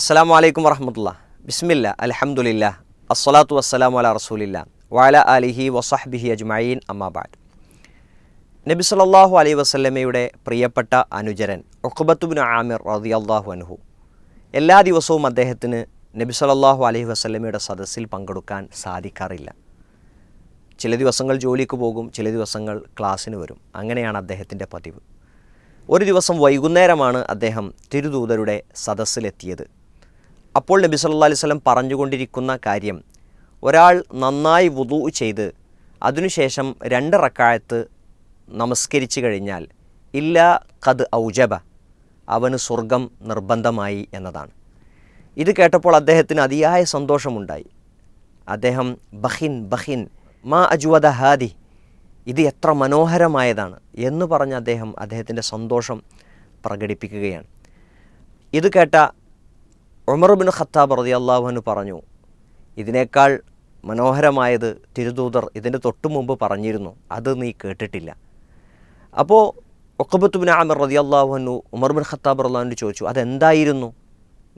അസ്സാം വലൈക്കും വറഹമത്തുള്ള. ബിസ്മില്ല അലഹമുല്ല അസ്സലാത്തു വസ്സലാം അല റസൂലില്ല വാല അലിഹി വസഹ്ബിഹി അജ്മയീൻ അമ്മാബാദ് നബി സല്ലല്ലാഹു അലൈ വസല്ലമയുടെ പ്രിയപ്പെട്ട അനുചരൻ ഒക്കുബത്തുബിൻ ആമിർ റതി അള്ളാഹു അൻഹു. എല്ലാ ദിവസവും അദ്ദേഹത്തിന് നബി സല്ലല്ലാഹു അലൈഹി വസല്ലമയുടെ സദസ്സിൽ പങ്കെടുക്കാൻ സാധിക്കാറില്ല. ചില ദിവസങ്ങൾ ജോലിക്ക് പോകും ചില ദിവസങ്ങൾ ക്ലാസ്സിന് വരും. അങ്ങനെയാണ് അദ്ദേഹത്തിന്റെ പതിവ്. ഒരു ദിവസം വൈകുന്നേരമാണ് അദ്ദേഹം തിരുദൂതരുടെ സദസ്സിലെത്തിയത്. അപ്പോൾ നബി സല്ലാ അലൈഹി സ്വലം പറഞ്ഞുകൊണ്ടിരിക്കുന്ന കാര്യം ഒരാൾ നന്നായി വുതു ചെയ്ത് അതിനുശേഷം രണ്ട് റക്കായത്ത് നമസ്കരിച്ചു കഴിഞ്ഞാൽ ഇല്ല കത് ഔജബ അവന് സ്വർഗം നിർബന്ധമായി എന്നതാണ്. ഇത് കേട്ടപ്പോൾ അദ്ദേഹത്തിന് അതിയായ സന്തോഷമുണ്ടായി. അദ്ദേഹം ബഹിൻ ബഹിൻ മാ അജുവദ ഹാദി ഇത് എത്ര മനോഹരമായതാണ് എന്ന് പറഞ്ഞ് അദ്ദേഹം അദ്ദേഹത്തിന്റെ സന്തോഷം പ്രകടിപ്പിക്കുകയാണ്. ഇത് കേട്ട ഉമർ ബിൻ ഖത്താബ് റതി അള്ളാഹുവിന് പറഞ്ഞു ഇതിനേക്കാൾ മനോഹരമായത് തിരുദൂതർ ഇതിന്റെ തൊട്ടു മുമ്പ് പറഞ്ഞിരുന്നു. അത് നീ കേട്ടിട്ടില്ല. അപ്പോൾ ഒക്കബത്ത് ബിൻ ആമിർ റതി അള്ളാഹുനു ഉമർ ബിൻ ഖത്താബ് റല്ലാഹുനു ചോദിച്ചു അതെന്തായിരുന്നു?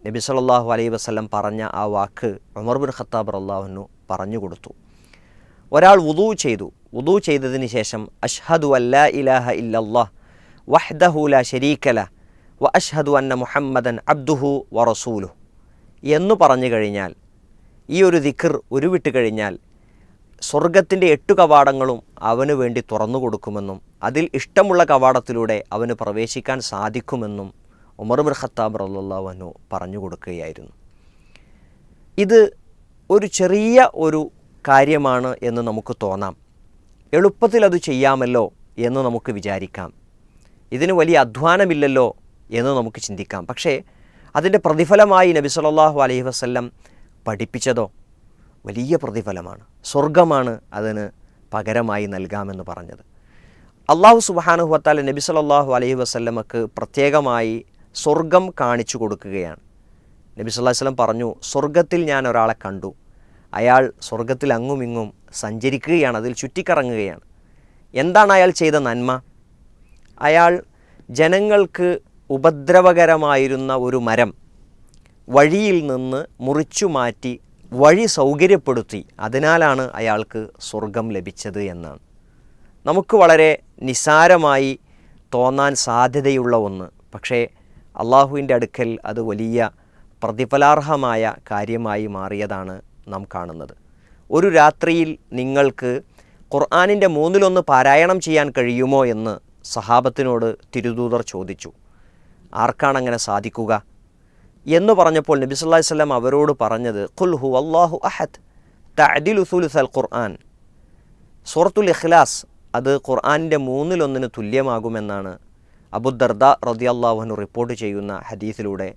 നബി സല്ലല്ലാഹു അലൈഹി വസ്ലം പറഞ്ഞ ആ വാക്ക് ഉമർ ബിൻ ഖത്താബ് റല്ലാഹുനു പറഞ്ഞു കൊടുത്തു. ഒരാൾ വുദു ചെയ്തു. വുദു ചെയ്തതിന് ശേഷം അഷ്ഹദു അല്ലാ ഇലാഹ ഇല്ലല്ലാഹ് വഹ്ദഹു ലാ വ അഷ്ഹദു അന്ന മുഹമ്മദൻ അബ്ദുഹു റസൂലു എന്ന് പറഞ്ഞു കഴിഞ്ഞാൽ ഈ ഒരു ദിക്കർ ഉരുവിട്ട് കഴിഞ്ഞാൽ സ്വർഗത്തിന്റെ എട്ടു കവാടങ്ങളും അവന് വേണ്ടി തുറന്നു കൊടുക്കുമെന്നും അതിൽ ഇഷ്ടമുള്ള കവാടത്തിലൂടെ അവന് പ്രവേശിക്കാൻ സാധിക്കുമെന്നും ഉമർ ബിൻ ഖത്താബ് റല്ലാഹുനു പറഞ്ഞു കൊടുക്കുകയായിരുന്നു. ഇത് ഒരു ചെറിയ ഒരു കാര്യമാണ് എന്ന് നമുക്ക് തോന്നാം. എളുപ്പത്തിൽ അത് ചെയ്യാമല്ലോ എന്ന് നമുക്ക് വിചാരിക്കാം. ഇതിന് വലിയ അധ്വാനമില്ലല്ലോ എന്ന് നമുക്ക് ചിന്തിക്കാം. പക്ഷേ അതിന്റെ പ്രതിഫലമായി നബി സല്ലല്ലാഹു അലൈഹി വസ്ല്ലം പഠിപ്പിച്ചതോ? വലിയ പ്രതിഫലമാണ്. സ്വർഗമാണ് അതിന് പകരമായി നൽകാമെന്ന് പറഞ്ഞത്. അള്ളാഹു സുബാനു വത്താല നബി സല്ലല്ലാഹു അലൈഹി വസ്ല്ലമക്ക് പ്രത്യേകമായി സ്വർഗം കാണിച്ചു കൊടുക്കുകയാണ്. നബി സല്ലല്ലാഹു വസ്ലം പറഞ്ഞു സ്വർഗത്തിൽ ഞാൻ ഒരാളെ കണ്ടു. അയാൾ സ്വർഗത്തിൽ അങ്ങുമിങ്ങും സഞ്ചരിക്കുകയാണ് അതിൽ ചുറ്റിക്കറങ്ങുകയാണ്. എന്താണ് അയാൾ ചെയ്ത നന്മ? അയാൾ ജനങ്ങൾക്ക് ഉപദ്രവകരമായിരുന്ന ഒരു മരം വഴിയിൽ നിന്ന് മുറിച്ചു മാറ്റി വഴി സൗകര്യപ്പെടുത്തി. അതിനാലാണ് അയാൾക്ക് സ്വർഗം ലഭിച്ചത് എന്നാണ്. നമുക്ക് വളരെ നിസാരമായി തോന്നാൻ സാധ്യതയുള്ള ഒന്ന്. പക്ഷേ അള്ളാഹുവിന്റെ അടുക്കൽ അത് വലിയ പ്രതിഫലാർഹമായ കാര്യമായി മാറിയതാണ് നാം കാണുന്നത്. ഒരു രാത്രിയിൽ നിങ്ങൾക്ക് ഖുർആാനിന്റെ മൂന്നിലൊന്ന് പാരായണം ചെയ്യാൻ കഴിയുമോ എന്ന് സഹാബത്തിനോട് തിരുദൂതർ ചോദിച്ചു. ആർക്കാണ് അങ്ങനെ സാധിക്കുക? എന്ന് പറഞ്ഞപ്പോൾ നബി സല്ലല്ലാഹു അലൈഹി അവരോട് പറഞ്ഞത് ഖുൽ ഹു അല്ലാഹു അഹദ് തഅദിലു സുലുസൽ ഖുർആൻ. സൂറത്തുൽ ഇഖ്ലാസ് അത് ഖുർആാനിന്റെ മൂന്നിലൊന്നിന് തുല്യമാകുമെന്നാണ് അബുദർദ റദിയല്ലാഹുനു റിപ്പോർട്ട് ചെയ്യുന്ന ഹദീസിലൂടെ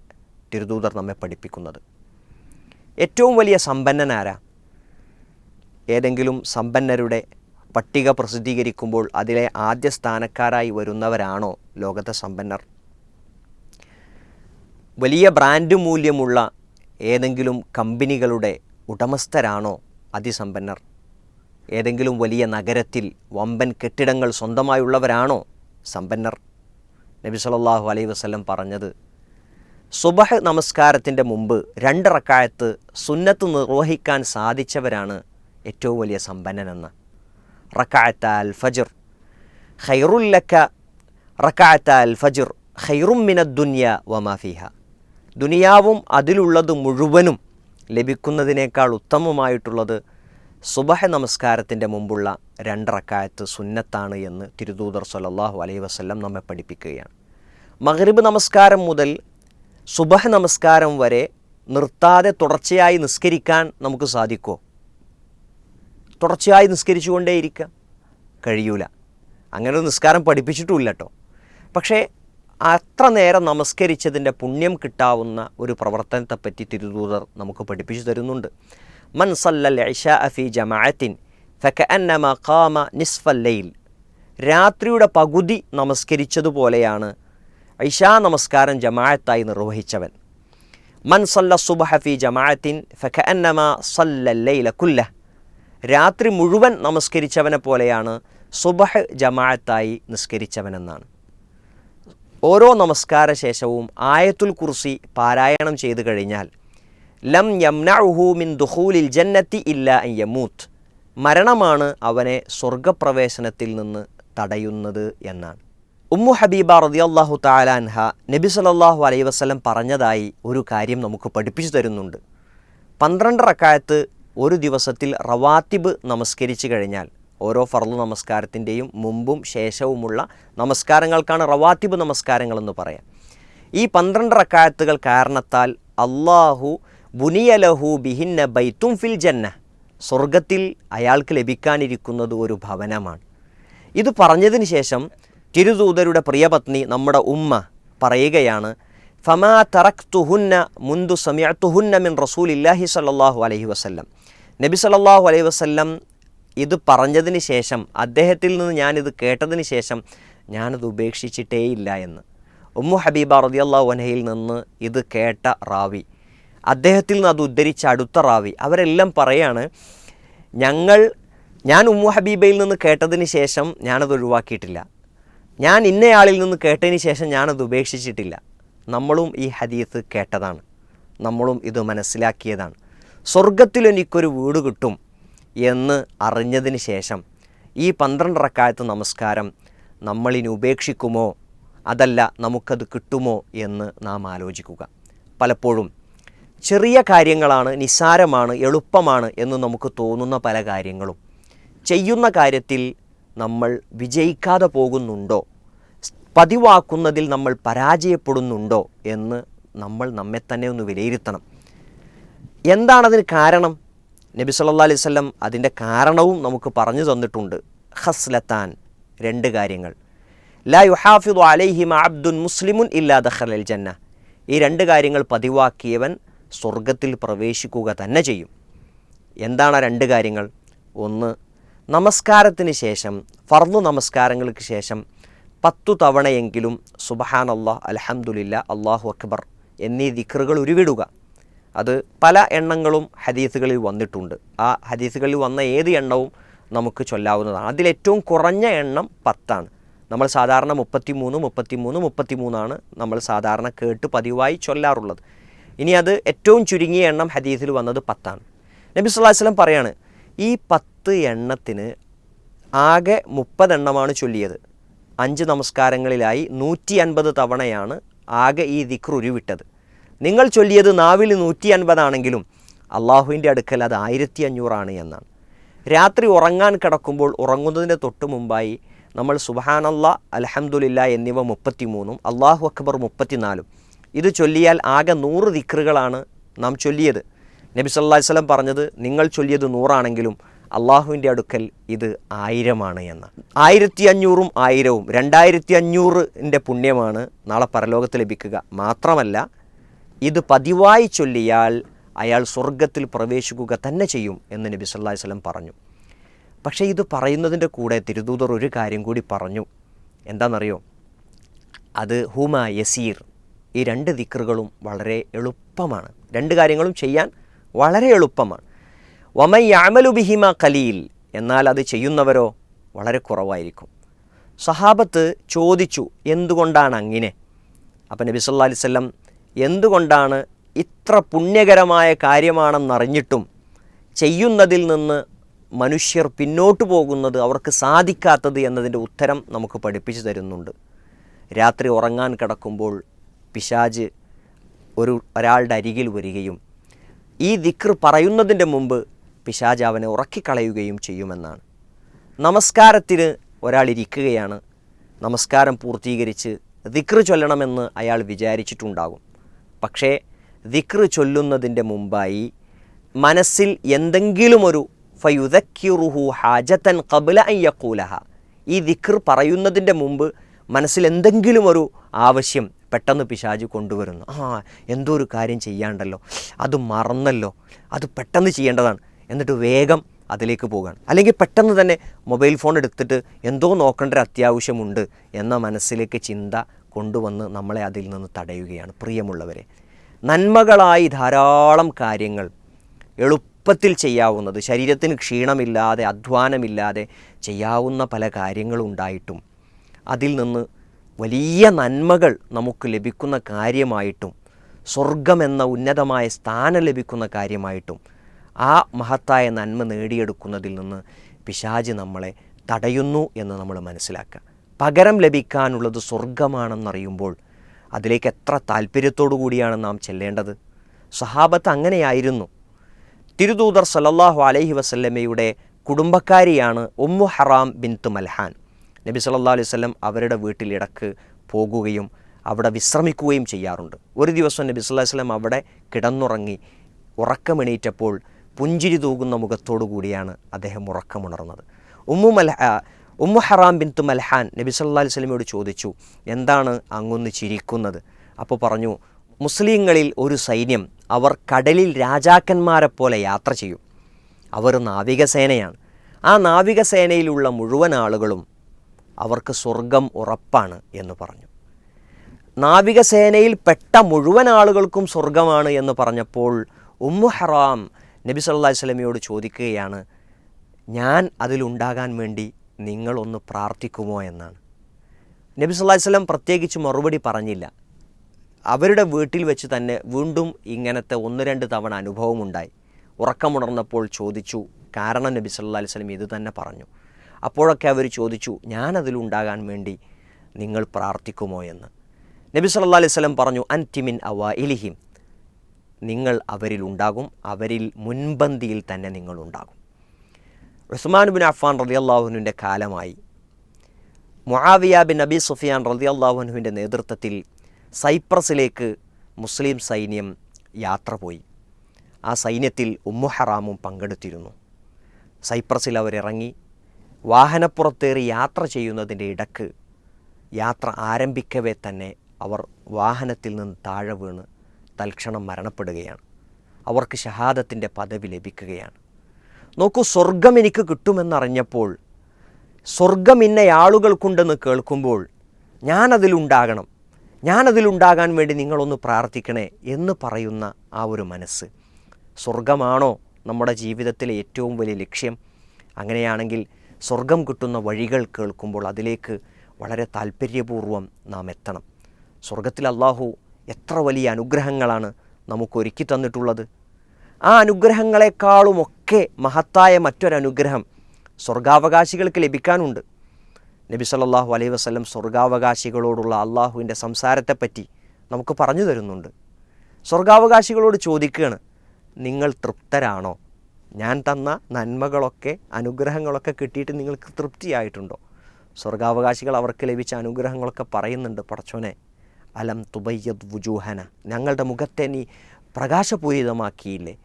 തിരുദൂതർ നമ്മെ പഠിപ്പിക്കുന്നത്. ഏറ്റവും വലിയ സമ്പന്നനാരാ ഏതെങ്കിലും സമ്പന്നരുടെ പട്ടിക പ്രസിദ്ധീകരിക്കുമ്പോൾ അതിലെ ആദ്യ സ്ഥാനക്കാരായി വരുന്നവരാണോ ലോകത്തെ സമ്പന്നർ? വലിയ ബ്രാൻഡ് മൂല്യമുള്ള ഏതെങ്കിലും കമ്പനികളുടെ ഉടമസ്ഥരാണോ അതിസമ്പന്നർ? ഏതെങ്കിലും വലിയ നഗരത്തിൽ വമ്പൻ കെട്ടിടങ്ങൾ സ്വന്തമായുള്ളവരാണോ സമ്പന്നർ? നബി സല്ലല്ലാഹു അലൈഹി വസല്ലം പറഞ്ഞത് സുബഹ് നമസ്കാരത്തിന്റെ മുമ്പ് രണ്ട് റക്കായത്ത് സുന്നത്ത് നിർവഹിക്കാൻ സാധിച്ചവരാണ് ഏറ്റവും വലിയ സമ്പന്നനെന്ന്. റക്കായത്ത അൽ ഫജിർ ഖൈറുല്ലക്ക റക്കായത്ത അൽ ഫജിർ ഖൈറും മിന ദുന്യ വമാഫിഹ ദുനിയാവും അതിലുള്ളത് മുഴുവനും ലഭിക്കുന്നതിനേക്കാൾ ഉത്തമമായിട്ടുള്ളത് സുബഹ നമസ്കാരത്തിന്റെ മുമ്പുള്ള രണ്ടറക്കായത്ത് സുന്നത്താണ് എന്ന് തിരുദൂതർ സല്ലല്ലാഹു അലൈഹി വസല്ലം നമ്മെ പഠിപ്പിക്കുകയാണ്. മഹ്രിബ് നമസ്കാരം മുതൽ സുബഹ നമസ്കാരം വരെ നിർത്താതെ തുടർച്ചയായി നിസ്കരിക്കാൻ നമുക്ക് സാധിക്കുമോ? തുടർച്ചയായി നിസ്കരിച്ചുകൊണ്ടേയിരിക്കുക കഴിയൂല. അങ്ങനെ ഒരു നിസ്കാരം പഠിപ്പിച്ചിട്ടുമില്ല കേട്ടോ പക്ഷേ അത്ര നേരം നമസ്കരിച്ചതിന്റെ പുണ്യം കിട്ടാവുന്ന ഒരു പ്രവർത്തനത്തെപ്പറ്റി തിരുദൂതർ നമുക്ക് പഠിപ്പിച്ചു തരുന്നുണ്ട്. മൻ സല്ലൽ ഇഷാ ഫി ജമാഅത്തിൻ ഫകഅന്നമ ഖാമ നിസ്ഫൽ ലൈൽ. രാത്രിയുടെ പകുതി നമസ്കരിച്ചതുപോലെയാണ് ഐഷാ നമസ്കാരം ജമാഅത്തായി നിർവഹിച്ചവൻ. മൻ സല്ല സുബഹ ഫി ജമാഅത്തിൻ ഫകഅന്നമ സല്ലൽ ലൈല കുല്ല രാത്രി മുഴുവൻ നമസ്കരിച്ചവനെ പോലെയാണ് സുബഹ് ജമാഅത്തായി നിസ്കരിച്ചവനെന്നാണ്. ഓരോ നമസ്കാര ശേഷവും ആയത്തുൽ കുർസി പാരായണം ചെയ്തു കഴിഞ്ഞാൽ ലം യംനഉഹു മിൻ ദുഹൂലിൽ ജന്നത്തി ഇല്ല യമൂത്ത്. മരണമാണ് അവനെ സ്വർഗപ്രവേശനത്തിൽ നിന്ന് തടയുന്നത് എന്നാണ്. ഉമ്മു ഹബീബ റളിയല്ലാഹു തആല അൻഹ നബി സല്ലല്ലാഹു അലൈ വസ്ലം പറഞ്ഞതായി ഒരു കാര്യം നമുക്ക് പഠിപ്പിച്ചു തരുന്നുണ്ട്. പന്ത്രണ്ട് റക്കായത്ത് ഒരു ദിവസത്തിൽ റവാത്തിബ് നമസ്കരിച്ചു കഴിഞ്ഞാൽ ഓരോ ഫർൾ നമസ്കാരത്തിന്റെയും മുമ്പും ശേഷവുമുള്ള നമസ്കാരങ്ങൾക്കാണ് റവാത്തിബ് നമസ്കാരങ്ങളെന്ന് പറയാം. ഈ പന്ത്രണ്ട് റക്കായത്തുകൾ കാരണത്താൽ അള്ളാഹു ബുനിയലഹു ബിഹിന്ന ബൈത്തും ഫിൽ ജന്ന സ്വർഗത്തിൽ അയാൾക്ക് ലഭിക്കാനിരിക്കുന്നത് ഒരു ഭവനമാണ്. ഇത് പറഞ്ഞതിന് ശേഷം തിരുദൂതരുടെ പ്രിയപത്നി നമ്മുടെ ഉമ്മ പറയുകയാണ് ഫമാ തറക്തുഹുന്ന മുന്തു സമയത്തുഹുന്ന മിൻ റസൂലില്ലാഹി സല്ലാഹു അലൈഹി വസ്ല്ലം. നബി സല്ലാഹു അലൈഹി വസല്ലം ഇത് പറഞ്ഞതിന് ശേഷം അദ്ദേഹത്തിൽ നിന്ന് ഞാനിത് കേട്ടതിന് ശേഷം ഞാനത് ഉപേക്ഷിച്ചിട്ടേയില്ല എന്ന്. ഉമ്മു ഹബീബ റളിയല്ലാഹു അൻഹയിൽ നിന്ന് ഇത് കേട്ട റാവി. അദ്ദേഹത്തിൽ നിന്ന് അത് ഉദ്ധരിച്ച അടുത്ത റാവി. അവരെല്ലാം പറയാണ് ഞങ്ങൾ ഞാൻ ഉമ്മു ഹബീബയിൽ നിന്ന് കേട്ടതിന് ശേഷം ഞാനത് ഒഴിവാക്കിയിട്ടില്ല. ഞാൻ ഇന്നയാളിൽ നിന്ന് കേട്ടതിന് ശേഷം ഞാനത് ഉപേക്ഷിച്ചിട്ടില്ല. നമ്മളും ഈ ഹദീത്ത് കേട്ടതാണ്. നമ്മളും ഇത് മനസ്സിലാക്കിയതാണ്. സ്വർഗത്തിലെനിക്കൊരു വീട് കിട്ടും. എന്ന് അറിഞ്ഞതിന് ശേഷം ഈ പന്ത്രണ്ട് റക്കായത്ത് നമസ്കാരം നമ്മളിനി ഉപേക്ഷിക്കുമോ? അതല്ല നമുക്കത് കിട്ടുമോ എന്ന് നാം ആലോചിക്കുക. പലപ്പോഴും ചെറിയ കാര്യങ്ങളാണ് നിസ്സാരമാണ് എളുപ്പമാണ് എന്ന് നമുക്ക് തോന്നുന്ന പല കാര്യങ്ങളും. ചെയ്യുന്ന കാര്യത്തിൽ നമ്മൾ വിജയിക്കാതെ പോകുന്നുണ്ടോ? പതിവാക്കുന്നതിൽ നമ്മൾ പരാജയപ്പെടുന്നുണ്ടോ എന്ന് നമ്മൾ നമ്മെ തന്നെ ഒന്ന് വിലയിരുത്തണം. എന്താണതിന് കാരണം? നബി സല്ലാ അലൈഹി സ്വല്ലം അതിന്റെ കാരണവും നമുക്ക് പറഞ്ഞു തന്നിട്ടുണ്ട്. ഹസ്ലത്താൻ രണ്ട് കാര്യങ്ങൾ. ലാ യുഹാഫിദു അലൈഹിമ അബ്ദുൻ മുസ്ലിമുൻ ഇല്ലാ ദഖലൽ ജന്ന. ഈ രണ്ട് കാര്യങ്ങൾ പതിവാക്കിയവൻ സ്വർഗത്തിൽ പ്രവേശിക്കുക തന്നെ ചെയ്യും. എന്താണ് രണ്ട് കാര്യങ്ങൾ? ഒന്ന് നമസ്കാരത്തിന് ശേഷം ഫർദ് നമസ്കാരങ്ങൾക്ക് ശേഷം പത്തു തവണയെങ്കിലും സുബഹാൻ അള്ളാഹ് അലഹമുല്ല അള്ളാഹു അക്ബർ എന്നീ ദിക്റുകൾ ഉരുവിടുക. അത് പല എണ്ണങ്ങളും ഹദീസുകളിൽ വന്നിട്ടുണ്ട്. ആ ഹദീസുകളിൽ വന്ന ഏത് എണ്ണവും നമുക്ക് ചൊല്ലാവുന്നതാണ്. അതിലേറ്റവും കുറഞ്ഞ എണ്ണം പത്താണ്. നമ്മൾ സാധാരണ മുപ്പത്തി മൂന്ന് മുപ്പത്തി മൂന്ന് മുപ്പത്തി മൂന്നാണ് നമ്മൾ സാധാരണ കേട്ട് പതിവായി ചൊല്ലാറുള്ളത്. ഇനി അത് ഏറ്റവും ചുരുങ്ങിയ എണ്ണം ഹദീസിൽ വന്നത് പത്താണ്. നബി സുല്ലാ വസല്ലം പറയാണ് ഈ പത്ത് എണ്ണത്തിന് ആകെ മുപ്പതെണ്ണമാണ് ചൊല്ലിയത്. അഞ്ച് നമസ്കാരങ്ങളിലായി നൂറ്റി അൻപത് തവണയാണ് ആകെ ഈ ദിക്ർ ഉരുവിട്ടത്. നിങ്ങൾ ചൊല്ലിയത് നാവിൽ നൂറ്റി അൻപതാണെങ്കിലും അള്ളാഹുവിന്റെ അടുക്കൽ അത് ആയിരത്തി അഞ്ഞൂറാണ് എന്നാണ്. രാത്രി ഉറങ്ങാൻ കിടക്കുമ്പോൾ ഉറങ്ങുന്നതിന് തൊട്ട് മുമ്പായി നമ്മൾ സുബാനല്ല അലഹമുല്ല എന്നിവ മുപ്പത്തിമൂന്നും അള്ളാഹു അക്ബർ മുപ്പത്തിനാലും. ഇത് ചൊല്ലിയാൽ ആകെ നൂറ് ദിക്റുകളാണ് നാം ചൊല്ലിയത്. നബി സല്ലാ വസല്ലം പറഞ്ഞത് നിങ്ങൾ ചൊല്ലിയത് നൂറാണെങ്കിലും അള്ളാഹുവിന്റെ അടുക്കൽ ഇത് ആയിരമാണ് എന്ന് ആയിരത്തി അഞ്ഞൂറും ആയിരവും രണ്ടായിരത്തി അഞ്ഞൂറിന്റെ പുണ്യമാണ് നാളെ പരലോകത്ത് ലഭിക്കുക. മാത്രമല്ല ഇത് പതിവായി ചൊല്ലിയാൽ അയാൾ സ്വർഗത്തിൽ പ്രവേശിക്കുക തന്നെ ചെയ്യും എന്ന് നബി അലൈഹി വസല്ലം പറഞ്ഞു. പക്ഷേ ഇത് പറയുന്നതിന്റെ കൂടെ തിരുദൂതർ ഒരു കാര്യം കൂടി പറഞ്ഞു. എന്താണെന്നറിയോ? അത് ഹുമ യസീർ. ഈ രണ്ട് ദിക്റുകളും വളരെ എളുപ്പമാണ്. രണ്ട് കാര്യങ്ങളും ചെയ്യാൻ വളരെ എളുപ്പമാണ്. വമൈ യാമലു ബിഹിമ കലീൽ എന്നാൽ അത് ചെയ്യുന്നവരോ വളരെ കുറവായിരിക്കും. സഹാബത്ത് ചോദിച്ചു എന്തുകൊണ്ടാണ് അങ്ങനെ? അപ്പം നബി സല്ലല്ലാഹു അലൈഹി വസല്ലം എന്തുകൊണ്ടാണ് ഇത്ര പുണ്യകരമായ കാര്യമാണെന്നറിഞ്ഞിട്ടും ചെയ്യുന്നതിൽ നിന്ന് മനുഷ്യർ പിന്നോട്ട് പോകുന്നത് അവർക്ക് സാധിക്കാത്തത് എന്നതിന്റെ ഉത്തരം നമുക്ക് പഠിപ്പിച്ചു തരുന്നുണ്ട്. രാത്രി ഉറങ്ങാൻ കിടക്കുമ്പോൾ പിശാജ് ഒരു ഒരാളുടെ അരികിൽ വരികയും ഈ ദിക്ർ പറയുന്നതിന്റെ മുമ്പ് പിശാജ് അവനെ ഉറക്കിക്കളയുകയും ചെയ്യുമെന്നാണ്. നമസ്കാരത്തിന് ഒരാൾ ഇരിക്കുകയാണ്. നമസ്കാരം പൂർത്തീകരിച്ച് ദിക്ർ ചൊല്ലണമെന്ന് അയാൾ വിചാരിച്ചിട്ടുണ്ടാകും. പക്ഷേ ദിക്ർ ചൊല്ലുന്നതിന്റെ മുമ്പായി മനസ്സിൽ എന്തെങ്കിലും ഒരു ഫയുദക്കിറുഹു ഹാജത്തൻ കബുല അയ്യക്കൂലഹ ഈ ദിക്ർ പറയുന്നതിന്റെ മുമ്പ് മനസ്സിൽ എന്തെങ്കിലും ഒരു ആവശ്യം പെട്ടെന്ന് പിശാജ് കൊണ്ടുവരുന്നു. ആ എന്തോ ഒരു കാര്യം ചെയ്യാണ്ടല്ലോ. അത് മറന്നല്ലോ. അത് പെട്ടെന്ന് ചെയ്യേണ്ടതാണ്. എന്നിട്ട് വേഗം അതിലേക്ക് പോകാൻ അല്ലെങ്കിൽ പെട്ടെന്ന് തന്നെ മൊബൈൽ ഫോൺ എടുത്തിട്ട് എന്തോ നോക്കേണ്ട ഒരു അത്യാവശ്യമുണ്ട് എന്ന മനസ്സിലേക്ക് ചിന്ത കൊണ്ടുവന്ന് നമ്മളെ അതിൽ നിന്ന് തടയുകയാണ്. പ്രിയമുള്ളവരെ നന്മകളായി ധാരാളം കാര്യങ്ങൾ എളുപ്പത്തിൽ ചെയ്യാവുന്നത് ശരീരത്തിന് ക്ഷീണമില്ലാതെ അധ്വാനമില്ലാതെ ചെയ്യാവുന്ന പല കാര്യങ്ങളും ഉണ്ടായിട്ടും അതിൽ നിന്ന് വലിയ നന്മകൾ നമുക്ക് ലഭിക്കുന്ന കാര്യമായിട്ടും സ്വർഗമെന്ന ഉന്നതമായ സ്ഥാനം ലഭിക്കുന്ന കാര്യമായിട്ടും ആ മഹത്തായ നന്മ നേടിയെടുക്കുന്നതിൽ നിന്ന് പിശാജ് നമ്മളെ തടയുന്നു എന്ന് നമ്മൾ മനസ്സിലാക്കുക. പകരം ലഭിക്കാനുള്ളത് സ്വർഗമാണെന്നറിയുമ്പോൾ അതിലേക്ക് എത്ര താല്പര്യത്തോടു കൂടിയാണ് നാം ചെല്ലേണ്ടത്? സഹാബത്ത് അങ്ങനെയായിരുന്നു. തിരുദൂതർ സല്ലല്ലാഹു അലൈഹി വസല്ലമ്മയുടെ കുടുംബക്കാരിയാണ് ഉമ്മു ഹറാം ബിൻത്ത് മൽഹാൻ. നബി സല്ലാ അലൈഹി വസല്ലം അവരുടെ വീട്ടിലിടക്ക് പോകുകയും അവിടെ വിശ്രമിക്കുകയും ചെയ്യാറുണ്ട്. ഒരു ദിവസം നബി അലൈഹി വസല്ലം അവിടെ കിടന്നുറങ്ങി ഉറക്കമെണീറ്റപ്പോൾ പുഞ്ചിരി തൂകുന്ന മുഖത്തോടു കൂടിയാണ് അദ്ദേഹം ഉറക്കമുണർന്നത്. Ummu Malha Ummu Haram bin Thumalhan നബി സല്ലാ അലൈഹി വസല്ലമയോട് ചോദിച്ചു എന്താണ് അങ്ങൊന്ന് ചിരിക്കുന്നത്? അപ്പോൾ പറഞ്ഞു മുസ്ലിങ്ങളിൽ ഒരു സൈന്യം അവർ കടലിൽ രാജാക്കന്മാരെ പോലെ യാത്ര ചെയ്യും. അവർ നാവികസേനയാണ്. ആ നാവികസേനയിലുള്ള മുഴുവൻ ആളുകളും അവർക്ക് സ്വർഗം ഉറപ്പാണ് എന്ന് പറഞ്ഞു. നാവികസേനയിൽ പെട്ട മുഴുവൻ ആളുകൾക്കും സ്വർഗമാണ് എന്ന് പറഞ്ഞപ്പോൾ ഉമ്മു ഹറാം നബി സല്ലാ അലൈഹി വസല്ലമയോട് ചോദിക്കുകയാണ് ഞാൻ അതിലുണ്ടാകാൻ വേണ്ടി നിങ്ങളൊന്ന് പ്രാർത്ഥിക്കുമോ എന്നാണ്. നബി സല്ലല്ലാഹു അലൈഹി വസല്ലം പ്രത്യേകിച്ച് മറുപടി പറഞ്ഞില്ല. അവരുടെ വീട്ടിൽ വെച്ച് തന്നെ വീണ്ടും ഇങ്ങനത്തെ ഒന്ന് രണ്ട് തവണ അനുഭവമുണ്ടായി ഉറക്കമുണർന്നപ്പോൾ ചോദിച്ചു കാരണം നബി സല്ലാ വസല്ലം ഇത് തന്നെ പറഞ്ഞു. അപ്പോഴൊക്കെ അവർ ചോദിച്ചു ഞാനതിലുണ്ടാകാൻ വേണ്ടി നിങ്ങൾ പ്രാർത്ഥിക്കുമോ എന്ന്? നബി സല്ലാ അലൈഹി സ്വലം പറഞ്ഞു അന്റിമിൻ അവ ഇലിഹിം നിങ്ങൾ അവരിൽ ഉണ്ടാകും അവരിൽ മുൻപന്തിയിൽ തന്നെ നിങ്ങൾ ഉണ്ടാകും. ഉസ്മാൻ ബിൻ അഫ്ഫാൻ അള്ളാഹുനുവിന്റെ കാലമായി. മുആവിയ ബിൻ നബി സുഫിയാൻ റതി അള്ളാഹുനുവിന്റെ നേതൃത്വത്തിൽ സൈപ്രസിലേക്ക് മുസ്ലിം സൈന്യം യാത്ര പോയി. ആ സൈന്യത്തിൽ ഉമ്മുഹറാമും പങ്കെടുത്തിരുന്നു. സൈപ്രസിൽ അവരിറങ്ങി വാഹനപ്പുറത്തേറി യാത്ര ചെയ്യുന്നതിന്റെ ഇടയ്ക്ക് യാത്ര ആരംഭിക്കവേ തന്നെ അവർ വാഹനത്തിൽ നിന്ന് താഴെ വീണ് തൽക്ഷണം മരണപ്പെടുകയാണ്. അവർക്ക് ഷഹാദത്തിന്റെ പദവി ലഭിക്കുകയാണ്. നോക്കൂ സ്വർഗം എനിക്ക് കിട്ടുമെന്നറിഞ്ഞപ്പോൾ സ്വർഗം ഇന്ന ആളുകൾക്കുണ്ടെന്ന് കേൾക്കുമ്പോൾ ഞാനതിലുണ്ടാകണം ഞാനതിലുണ്ടാകാൻ വേണ്ടി നിങ്ങളൊന്ന് പ്രാർത്ഥിക്കണേ എന്ന് പറയുന്ന ആ ഒരു മനസ്സ്. സ്വർഗമാണോ നമ്മുടെ ജീവിതത്തിലെ ഏറ്റവും വലിയ ലക്ഷ്യം? അങ്ങനെയാണെങ്കിൽ സ്വർഗം കിട്ടുന്ന വഴികൾ കേൾക്കുമ്പോൾ അതിലേക്ക് വളരെ താല്പര്യപൂർവം നാം എത്തണം. സ്വർഗത്തിൽ അള്ളാഹു എത്ര വലിയ അനുഗ്രഹങ്ങളാണ് നമുക്ക് ഒരുക്കി തന്നിട്ടുള്ളത്. ആ അനുഗ്രഹങ്ങളെക്കാളുമൊക്കെ മഹത്തായ മറ്റൊരനുഗ്രഹം സ്വർഗാവകാശികൾക്ക് ലഭിക്കാനുണ്ട്. നബി സല്ലാഹു അലൈഹി വസ്ലം സ്വർഗാവകാശികളോടുള്ള അള്ളാഹുവിന്റെ സംസാരത്തെപ്പറ്റി നമുക്ക് പറഞ്ഞു തരുന്നുണ്ട്. സ്വർഗാവകാശികളോട് ചോദിക്കുകയാണ് നിങ്ങൾ തൃപ്തരാണോ? ഞാൻ തന്ന നന്മകളൊക്കെ അനുഗ്രഹങ്ങളൊക്കെ കിട്ടിയിട്ട് നിങ്ങൾക്ക് തൃപ്തിയായിട്ടുണ്ടോ? സ്വർഗാവകാശികൾ അവർക്ക് ലഭിച്ച അനുഗ്രഹങ്ങളൊക്കെ പറയുന്നുണ്ട് പടച്ചോനെ അലം തുബയ്യത് വുജൂഹന ഞങ്ങളുടെ മുഖത്തെ നീ പ്രകാശപൂരിതമാക്കിയില്ലേ?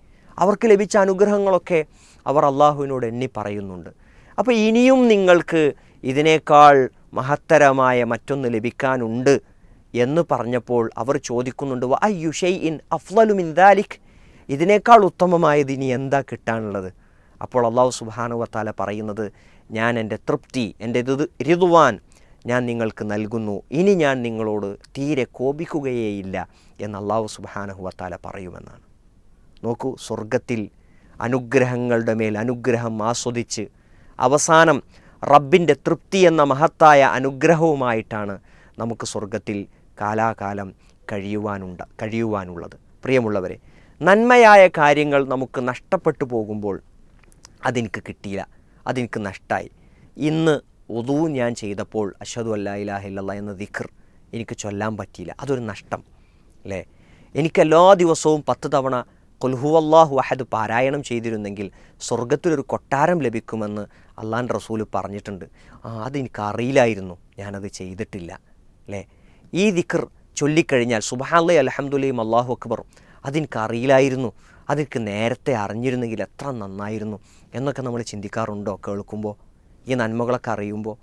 അവർക്ക് ലഭിച്ച അനുഗ്രഹങ്ങളൊക്കെ അവർ അള്ളാഹുവിനോട് എണ്ണി പറയുന്നുണ്ട്. അപ്പോൾ ഇനിയും നിങ്ങൾക്ക് ഇതിനേക്കാൾ മഹത്തരമായ മറ്റൊന്ന് ലഭിക്കാനുണ്ട് എന്ന് പറഞ്ഞപ്പോൾ അവർ ചോദിക്കുന്നുണ്ട് ഐ യുഷൈ ഇൻ അഫ്ലലു മിൻ ദാലിക്? ഇതിനേക്കാൾ ഉത്തമമായത് ഇനി എന്താ കിട്ടാനുള്ളത്? അപ്പോൾ അള്ളാഹു സുബാനു വത്താല പറയുന്നത് ഞാൻ എന്റെ തൃപ്തി എന്റെ ഇത് ഋതുവാൻ ഞാൻ നിങ്ങൾക്ക് നൽകുന്നു. ഇനി ഞാൻ നിങ്ങളോട് തീരെ കോപിക്കുകയേയില്ല എന്ന് അള്ളാഹു സുബാനഹു വത്താല പറയുമെന്നാണ്. നോക്കൂ സ്വർഗത്തിൽ അനുഗ്രഹങ്ങളുടെ മേൽ അനുഗ്രഹം ആസ്വദിച്ച് അവസാനം റബ്ബിന്റെ തൃപ്തി എന്ന മഹത്തായ അനുഗ്രഹവുമായിട്ടാണ് നമുക്ക് സ്വർഗത്തിൽ കാലാകാലം കഴിയുവാനുണ്ട് കഴിയുവാനുള്ളത്. പ്രിയമുള്ളവരെ നന്മയായ കാര്യങ്ങൾ നമുക്ക് നഷ്ടപ്പെട്ടു പോകുമ്പോൾ അതെനിക്ക് കിട്ടിയില്ല അതെനിക്ക് നഷ്ടമായി ഇന്ന് ഒതു ഞാൻ ചെയ്തപ്പോൾ അഷദു അല്ലാ ഇലാഹ ഇല്ലല്ലാ എന്ന ദിഖർ എനിക്ക് ചൊല്ലാൻ പറ്റിയില്ല അതൊരു നഷ്ടം അല്ലേ? എനിക്ക് എല്ലാ ദിവസവും പത്ത് തവണ കൊൽഹു അള്ളാഹു അഹദ് പാരായണം ചെയ്തിരുന്നെങ്കിൽ സ്വർഗത്തിലൊരു കൊട്ടാരം ലഭിക്കുമെന്ന് അള്ളാൻ റസൂൽ പറഞ്ഞിട്ടുണ്ട്. ആ അതെനിക്ക് അറിയില്ലായിരുന്നു ഞാനത് ചെയ്തിട്ടില്ല. അല്ലേ ഈ ദിക്കർ ചൊല്ലിക്കഴിഞ്ഞാൽ സുബാല്ലേ അലഹമുല്ലയും അള്ളാഹു അക്ബർ അതെനിക്ക് അറിയില്ലായിരുന്നു അതെനിക്ക് നേരത്തെ അറിഞ്ഞിരുന്നെങ്കിൽ എത്ര നന്നായിരുന്നു എന്നൊക്കെ നമ്മൾ ചിന്തിക്കാറുണ്ടോ കേൾക്കുമ്പോൾ? ഈ നന്മകളൊക്കെ അറിയുമ്പോൾ?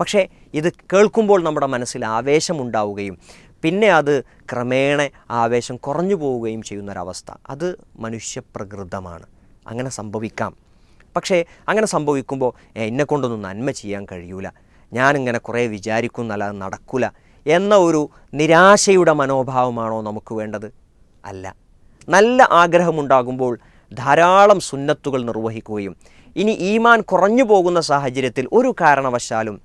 പക്ഷേ ഇത് കേൾക്കുമ്പോൾ നമ്മുടെ മനസ്സിൽ ആവേശമുണ്ടാവുകയും പിന്നെ അത് ക്രമേണ ആവേശം കുറഞ്ഞു പോവുകയും ചെയ്യുന്നൊരവസ്ഥ. അത് മനുഷ്യപ്രകൃതമാണ്. അങ്ങനെ സംഭവിക്കാം. പക്ഷേ അങ്ങനെ സംഭവിക്കുമ്പോൾ എന്നെ കൊണ്ടൊന്നും നന്മ ചെയ്യാൻ കഴിയൂല. ഞാനിങ്ങനെ കുറേ വിചാരിക്കും അത് നടക്കൂല എന്ന ഒരു നിരാശയുടെ മനോഭാവമാണോ നമുക്ക് വേണ്ടത്? അല്ല. നല്ല ആഗ്രഹമുണ്ടാകുമ്പോൾ ധാരാളം സുന്നത്തുകൾ നിർവഹിക്കുകയും ഇനി ഈമാൻ കുറഞ്ഞു പോകുന്ന സാഹചര്യത്തിൽ ഒരു കാരണവശാലും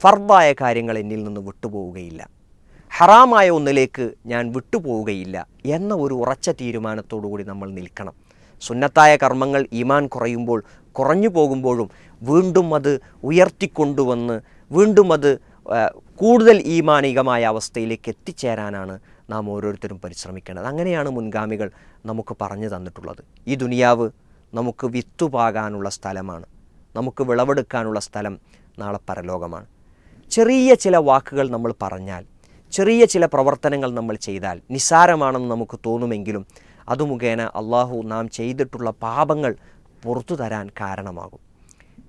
ഫർദായ കാര്യങ്ങൾ എന്നിൽ നിന്ന് വിട്ടുപോവുകയില്ല. ഹറാമായ ഒന്നിലേക്ക് ഞാൻ വിട്ടുപോവുകയില്ല എന്ന ഒരു ഉറച്ച തീരുമാനത്തോടുകൂടി നമ്മൾ നിൽക്കണം. സുന്നത്തായ കർമ്മങ്ങൾ ഈമാൻ കുറയുമ്പോൾ കുറഞ്ഞു പോകുമ്പോഴും വീണ്ടും അത് ഉയർത്തിക്കൊണ്ടുവന്ന് വീണ്ടും അത് കൂടുതൽ ഈമാനികമായ അവസ്ഥയിലേക്ക് എത്തിച്ചേരാനാണ് നാം ഓരോരുത്തരും പരിശ്രമിക്കേണ്ടത്. അങ്ങനെയാണ് മുൻഗാമികൾ നമുക്ക് പറഞ്ഞു തന്നിട്ടുള്ളത്. ഈ ദുനിയാവ് നമുക്ക് വിത്തുപാകാനുള്ള സ്ഥലമാണ്. നമുക്ക് വിളവെടുക്കാനുള്ള സ്ഥലം നാളെ പരലോകമാണ്. ചെറിയ ചില വാക്കുകൾ നമ്മൾ പറഞ്ഞാൽ ചെറിയ ചില പ്രവർത്തനങ്ങൾ നമ്മൾ ചെയ്താൽ നിസ്സാരമാണെന്ന് നമുക്ക് തോന്നുമെങ്കിലും അത് മുഖേന അള്ളാഹു നാം ചെയ്തിട്ടുള്ള പാപങ്ങൾ പുറത്തു തരാൻ കാരണമാകും.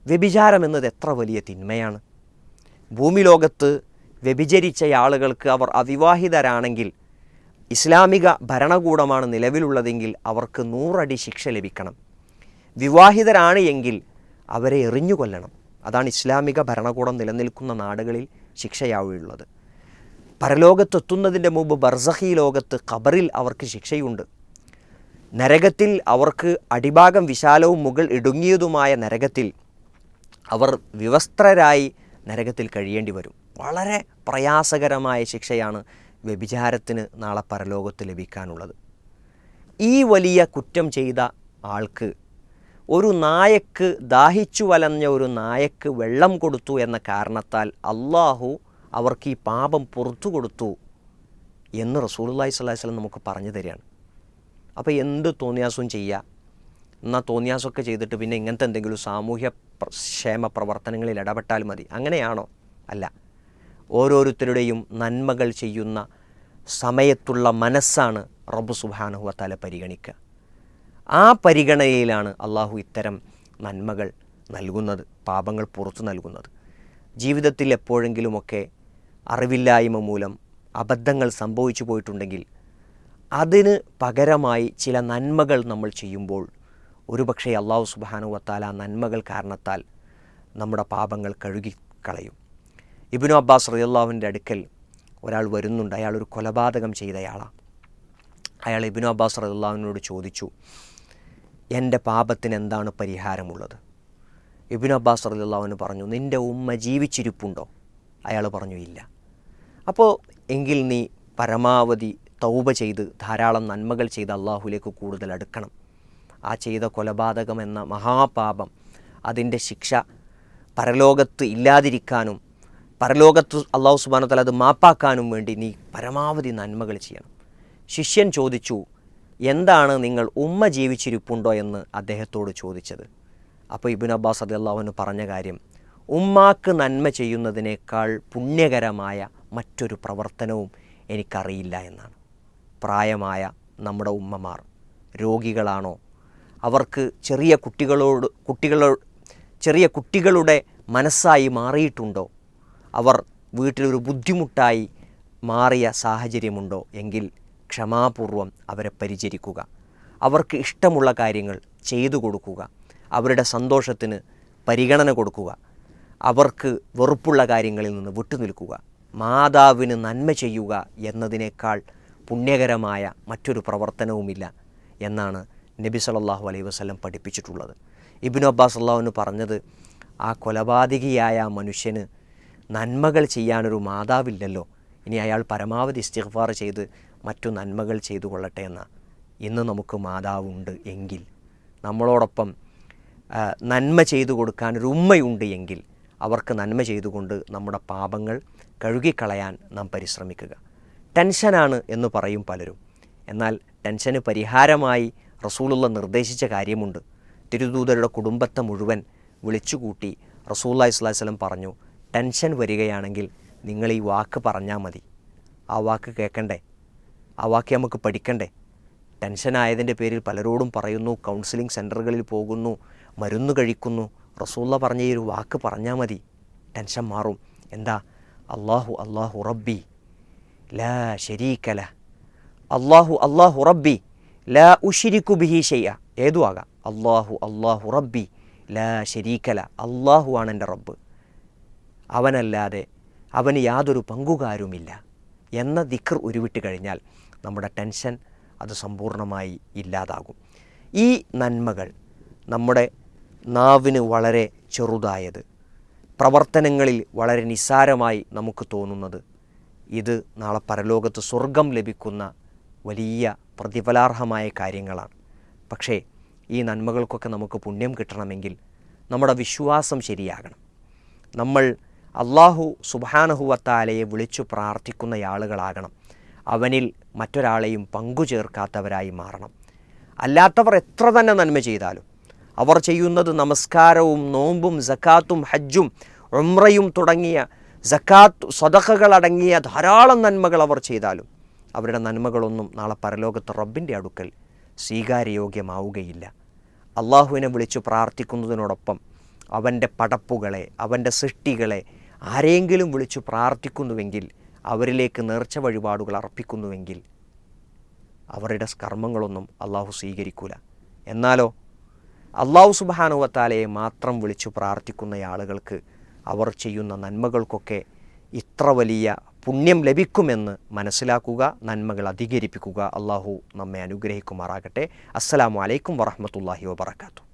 വ്യഭിചാരം എന്നത് എത്ര വലിയ തിന്മയാണ്. ഭൂമി ലോകത്ത് വ്യഭിചരിച്ച ആളുകൾക്ക് അവർ അവിവാഹിതരാണെങ്കിൽ ഇസ്ലാമിക ഭരണകൂടമാണ് നിലവിലുള്ളതെങ്കിൽ അവർക്ക് നൂറടി ശിക്ഷ ലഭിക്കണം. വിവാഹിതരാണ് എങ്കിൽ അവരെ എറിഞ്ഞു കൊല്ലണം അതാണ് ഇസ്ലാമിക ഭരണകൂടം നിലനിൽക്കുന്ന നാടുകളിൽ ശിക്ഷയാവുള്ളത് പരലോകത്തെത്തുന്നതിന്റെ മുമ്പ് ബർസഹി ലോകത്ത് ഖബറിൽ അവർക്ക് ശിക്ഷയുണ്ട്. നരകത്തിൽ അവർക്ക് അടിഭാഗം വിശാലവും മുകൾ ഇടുങ്ങിയതുമായ നരകത്തിൽ അവർ വിവസ്ത്രരായി നരകത്തിൽ കഴിയേണ്ടി വരും. വളരെ പ്രയാസകരമായ ശിക്ഷയാണ് വ്യഭിചാരത്തിന് നാളെ പരലോകത്ത് ലഭിക്കാനുള്ളത്. ഈ വലിയ കുറ്റം ചെയ്ത ആൾക്ക് ഒരു നായക്ക് ദാഹിച്ചു വലഞ്ഞ ഒരു നായക്ക് വെള്ളം കൊടുത്തു എന്ന കാരണത്താൽ അള്ളാഹു അവർക്ക് ഈ പാപം പുറത്തു കൊടുത്തു എന്ന് റസൂലുള്ളാഹി സ്വല്ലല്ലാഹി അലൈഹി വസല്ലം നമുക്ക് പറഞ്ഞു തരികയാണ്. അപ്പോൾ എന്ത് തോന്നിയാസവും ചെയ്യുക. എന്നാൽ തോന്നിയാസമൊക്കെ ചെയ്തിട്ട് പിന്നെ ഇങ്ങനത്തെ എന്തെങ്കിലും സാമൂഹ്യ ക്ഷേമ പ്രവർത്തനങ്ങളിൽ ഇടപെട്ടാൽ മതി. അങ്ങനെയാണോ? അല്ല. ഓരോരുത്തരുടെയും നന്മകൾ ചെയ്യുന്ന സമയത്തുള്ള മനസ്സാണ് റബ്ബു സുബ്ഹാനഹു വതആല പരിഗണിക്കുക. ആ പരിഗണനയിലാണ് അള്ളാഹു ഇത്തരം നന്മകൾ നൽകുന്നത് പാപങ്ങൾ പുറത്തു നൽകുന്നത്. ജീവിതത്തിൽ എപ്പോഴെങ്കിലുമൊക്കെ അറിവില്ലായ്മ മൂലം അബദ്ധങ്ങൾ സംഭവിച്ചു പോയിട്ടുണ്ടെങ്കിൽ അതിന് പകരമായി ചില നന്മകൾ നമ്മൾ ചെയ്യുമ്പോൾ ഒരുപക്ഷെ അള്ളാഹു സുബാനു വത്താല ആ നന്മകൾ കാരണത്താൽ നമ്മുടെ പാപങ്ങൾ കഴുകി കളയും. ഇബിനു അബ്ബാസ് റിയല്ലാവിന്റെ അടുക്കൽ ഒരാൾ വരുന്നുണ്ട്. അയാൾ ഒരു കൊലപാതകം ചെയ്തയാളാണ് അയാൾ ഇബിനു അബ്ബാസ് റളിയല്ലാഹുവിനോട് ചോദിച്ചു എന്റെ പാപത്തിന് എന്താണ് പരിഹാരമുള്ളത്? ഇബിനു അബ്ബാസ് റിയല്ലാവിന് പറഞ്ഞു നിന്റെ ഉമ്മ ജീവിച്ചിരിപ്പുണ്ടോ? അയാൾ പറഞ്ഞു ഇല്ല. അപ്പോൾ എങ്കിൽ നീ പരമാവധി തൗബ ചെയ്ത് ധാരാളം നന്മകൾ ചെയ്ത് അള്ളാഹുലേക്ക് കൂടുതൽ അടുക്കണം. ആ ചെയ്ത കൊലപാതകം എന്ന മഹാപാപം അതിന്റെ ശിക്ഷ പരലോകത്ത് ഇല്ലാതിരിക്കാനും പരലോകത്ത് അള്ളാഹു സുബാനത്തല അത് മാപ്പാക്കാനും വേണ്ടി നീ പരമാവധി നന്മകൾ ചെയ്യണം. ശിഷ്യൻ ചോദിച്ചു എന്താണ് നിങ്ങൾ ഉമ്മ ജീവിച്ചിരിപ്പുണ്ടോ? എന്ന് അദ്ദേഹത്തോട് ചോദിച്ചത്. അപ്പോൾ ഇബിൻ അബ്ബാസ് അള്ളാഹുവിന് പറഞ്ഞ കാര്യം ഉമ്മാക്ക് നന്മ ചെയ്യുന്നതിനേക്കാൾ പുണ്യകരമായ മറ്റൊരു പ്രവർത്തനവും എനിക്കറിയില്ല എന്നാണ്. പ്രായമായ നമ്മുടെ ഉമ്മമാർ രോഗികളാണോ? അവർക്ക് ചെറിയ കുട്ടികളോട് കുട്ടികളോ ചെറിയ കുട്ടികളുടെ മനസ്സായി മാറിയിട്ടുണ്ടോ? അവർ വീട്ടിലൊരു ബുദ്ധിമുട്ടായി മാറിയ സാഹചര്യമുണ്ടോ? എങ്കിൽ ക്ഷമാപൂർവം അവരെ പരിചരിക്കുക. അവർക്ക് ഇഷ്ടമുള്ള കാര്യങ്ങൾ ചെയ്തു കൊടുക്കുക. അവരുടെ സന്തോഷത്തിന് പരിഗണന കൊടുക്കുക. അവർക്ക് വെറുപ്പുള്ള കാര്യങ്ങളിൽ നിന്ന് വിട്ടുനിൽക്കുക. മാതാവിന് നന്മ ചെയ്യുക എന്നതിനേക്കാൾ പുണ്യകരമായ മറ്റൊരു പ്രവർത്തനവുമില്ല എന്നാണ് നബി സല്ലല്ലാഹു അലൈഹി വസ്ലം പഠിപ്പിച്ചിട്ടുള്ളത്. ഇബ്നു അബ്ബാസ് അള്ളാഹുവിന് പറഞ്ഞത് ആ കൊലപാതകിയായ മനുഷ്യന് നന്മകൾ ചെയ്യാനൊരു മാതാവില്ലല്ലോ. ഇനി അയാൾ പരമാവധി ഇസ്തിഗ്ഫാർ ചെയ്ത് മറ്റു നന്മകൾ ചെയ്തു കൊള്ളട്ടെ എന്ന. ഇന്ന് നമുക്ക് മാതാവുണ്ട് എങ്കിൽ നമ്മളോടൊപ്പം നന്മ ചെയ്തു കൊടുക്കാൻ ഒരു ഉമ്മയുണ്ട് എങ്കിൽ അവർക്ക് നന്മ ചെയ്തുകൊണ്ട് നമ്മുടെ പാപങ്ങൾ കഴുകിക്കളയാൻ നാം പരിശ്രമിക്കുക. ടെൻഷനാണ് എന്ന് പറയും പലരും. എന്നാൽ ടെൻഷന് പരിഹാരമായി റസൂലുള്ള നിർദ്ദേശിച്ച കാര്യമുണ്ട്. തിരുദൂതരുടെ കുടുംബത്തെ മുഴുവൻ വിളിച്ചുകൂട്ടി റസൂല്ലാ ഇസ്ലാസ്ലം പറഞ്ഞു ടെൻഷൻ വരികയാണെങ്കിൽ നിങ്ങൾ ഈ വാക്ക് പറഞ്ഞാൽ മതി. ആ വാക്ക് കേൾക്കണ്ടേ? ആ വാക്ക് നമുക്ക് പഠിക്കണ്ടേ? ടെൻഷനായതിന്റെ പേരിൽ പലരോടും പറയുന്നു കൗൺസിലിംഗ് സെന്ററുകളിൽ പോകുന്നു മരുന്ന് കഴിക്കുന്നു റസൂള്ള പറഞ്ഞ ഈ ഒരു വാക്ക് പറഞ്ഞാൽ മതി. ടെൻഷൻ മാറും. എന്താ? അള്ളാഹു അള്ളാഹു റബ്ബി ലാ ശരീക്കല അള്ളാഹു അള്ളാഹു റബ്ബി ലാ ഉഷിരിക്കു ബിഹി ഷെയ്യ ഏതു ആകാം? അള്ളാഹു അള്ളാഹു റബ്ബി ലാ ശരീക്കല അള്ളാഹു ആണ് എന്റെ റബ്ബ്. അവനല്ലാതെ അവന് യാതൊരു പങ്കുകാരുമില്ല. എന്ന ദിക്കർ ഉരുവിട്ട് കഴിഞ്ഞാൽ നമ്മുടെ ടെൻഷൻ അത് സമ്പൂർണമായി ഇല്ലാതാകും. ഈ നന്മകൾ നമ്മുടെ നാവിന് വളരെ ചെറുതായത്. പ്രവർത്തനങ്ങളിൽ വളരെ നിസ്സാരമായി നമുക്ക് തോന്നുന്നത്. ഇത് നാളെ പരലോകത്ത് സ്വർഗം ലഭിക്കുന്ന വലിയ പ്രതിഫലാർഹമായ കാര്യങ്ങളാണ്. പക്ഷേ ഈ നന്മകൾക്കൊക്കെ നമുക്ക് പുണ്യം കിട്ടണമെങ്കിൽ നമ്മുടെ വിശ്വാസം ശരിയാകണം. നമ്മൾ അള്ളാഹു സുബാനഹുവത്താലയെ വിളിച്ചു പ്രാർത്ഥിക്കുന്ന ആളുകളാകണം. അവനിൽ മറ്റൊരാളെയും പങ്കു ചേർക്കാത്തവരായി മാറണം. അല്ലാത്തവർ എത്ര തന്നെ നന്മ ചെയ്താലും അവർ ചെയ്യുന്നത് നമസ്കാരവും നോമ്പും സക്കാത്തും ഹജ്ജും ഉമ്രയും തുടങ്ങിയ സക്കാത്ത് സ്വതഹകളടങ്ങിയ ധാരാളം നന്മകൾ അവർ ചെയ്താലും അവരുടെ നന്മകളൊന്നും നാളെ പരലോകത്ത് റബ്ബിന്റെ അടുക്കൽ സ്വീകാര്യയോഗ്യമാവുകയില്ല. അള്ളാഹുവിനെ വിളിച്ചു പ്രാർത്ഥിക്കുന്നതിനോടൊപ്പം അവന്റെ പടപ്പുകളെ അവന്റെ സൃഷ്ടികളെ ആരെങ്കിലും വിളിച്ചു പ്രാർത്ഥിക്കുന്നുവെങ്കിൽ അവരിലേക്ക് നേർച്ച വഴിപാടുകൾ അർപ്പിക്കുന്നുവെങ്കിൽ അവരുടെ കർമ്മങ്ങളൊന്നും അള്ളാഹു സ്വീകരിക്കൂല. എന്നാലോ അള്ളാഹു സുബാനുവത്താലയെ മാത്രം വിളിച്ചു പ്രാർത്ഥിക്കുന്ന ആളുകൾക്ക് അവർ ചെയ്യുന്ന നന്മകൾക്കൊക്കെ ഇത്ര വലിയ പുണ്യം ലഭിക്കുമെന്ന് മനസ്സിലാക്കുക നന്മകൾ അധികരിപ്പിക്കുക. അള്ളാഹു നമ്മെ അനുഗ്രഹിക്കുമാറാകട്ടെ. അസ്സലാമു അലൈക്കും വറഹമത്തല്ലാഹി വബർക്കാത്തു